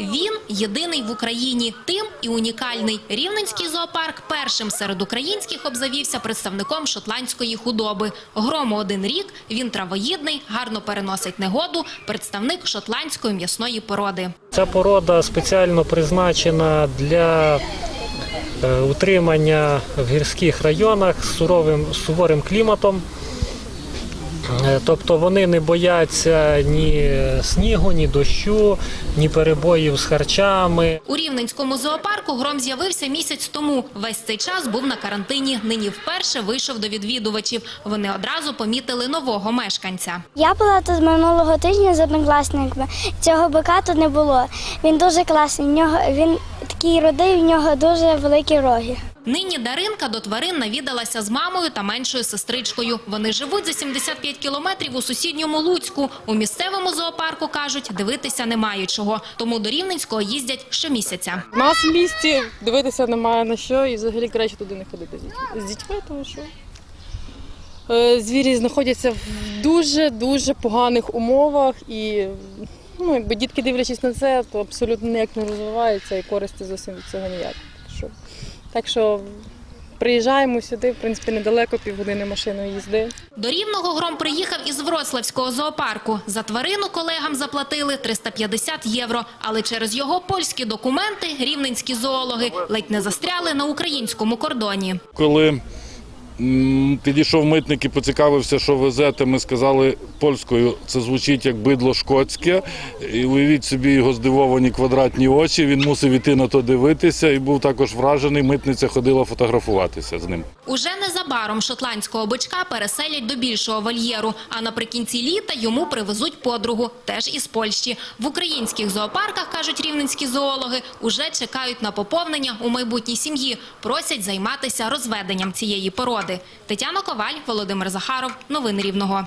Він єдиний в Україні, тим і унікальний. Рівненський зоопарк першим серед українських обзавівся представником шотландської худоби. Грому один рік, він травоїдний, гарно переносить негоду, представник шотландської м'ясної породи. Ця порода спеціально призначена для е, утримання в гірських районах з суровим суворим кліматом. Е, Тобто вони не бояться ні снігу, ні дощу, ні перебоїв з харчами. У Рівненському зоопарку гром з'явився місяць тому. Весь цей час був на карантині. Нині вперше вийшов до відвідувачів. Вони одразу помітили нового мешканця. Я була тут минулого тижня з однокласниками. Цього бика тут не було. Він дуже класний. В нього він такий родий, в нього дуже великі роги. Нині Даринка до тварин навідалася з мамою та меншою сестричкою. Вони живуть за 75 кілометрів у сусідньому Луцьку. У місцевому зоопарку кажуть, дивитися немає чого. Тому до Рівненського їздять щомісяця. У нас в місті дивитися немає на що і взагалі краще туди не ходити з дітьми. Тому що е, звірі знаходяться в дуже-дуже поганих умовах і ну, якби дітки дивлячись на це, то абсолютно ніяк не розвиваються і користі зовсім від цього ніяк. Так що, так що приїжджаємо сюди, в принципі, недалеко, півгодини машиною їзди. До Рівного гром приїхав із Вроцлавського зоопарку. За тварину колегам заплатили 350 євро. Але через його польські документи рівненські зоологи ледь не застряли на українському кордоні. Коли підійшов митник і поцікавився, що везете, ми сказали польською, це звучить як бидло шкотське. І уявіть собі його здивовані квадратні очі. Він мусив іти на то дивитися і був також вражений. Митниця ходила фотографуватися з ним. Уже незабаром шотландського бичка переселять до більшого вольєру, а наприкінці літа йому привезуть подругу, теж із Польщі. В українських зоопарках, кажуть рівненські зоологи, уже чекають на поповнення у майбутній сім'ї. Просять займатися розведенням цієї породи. Тетяна Коваль, Володимир Захаров. Новини Рівного.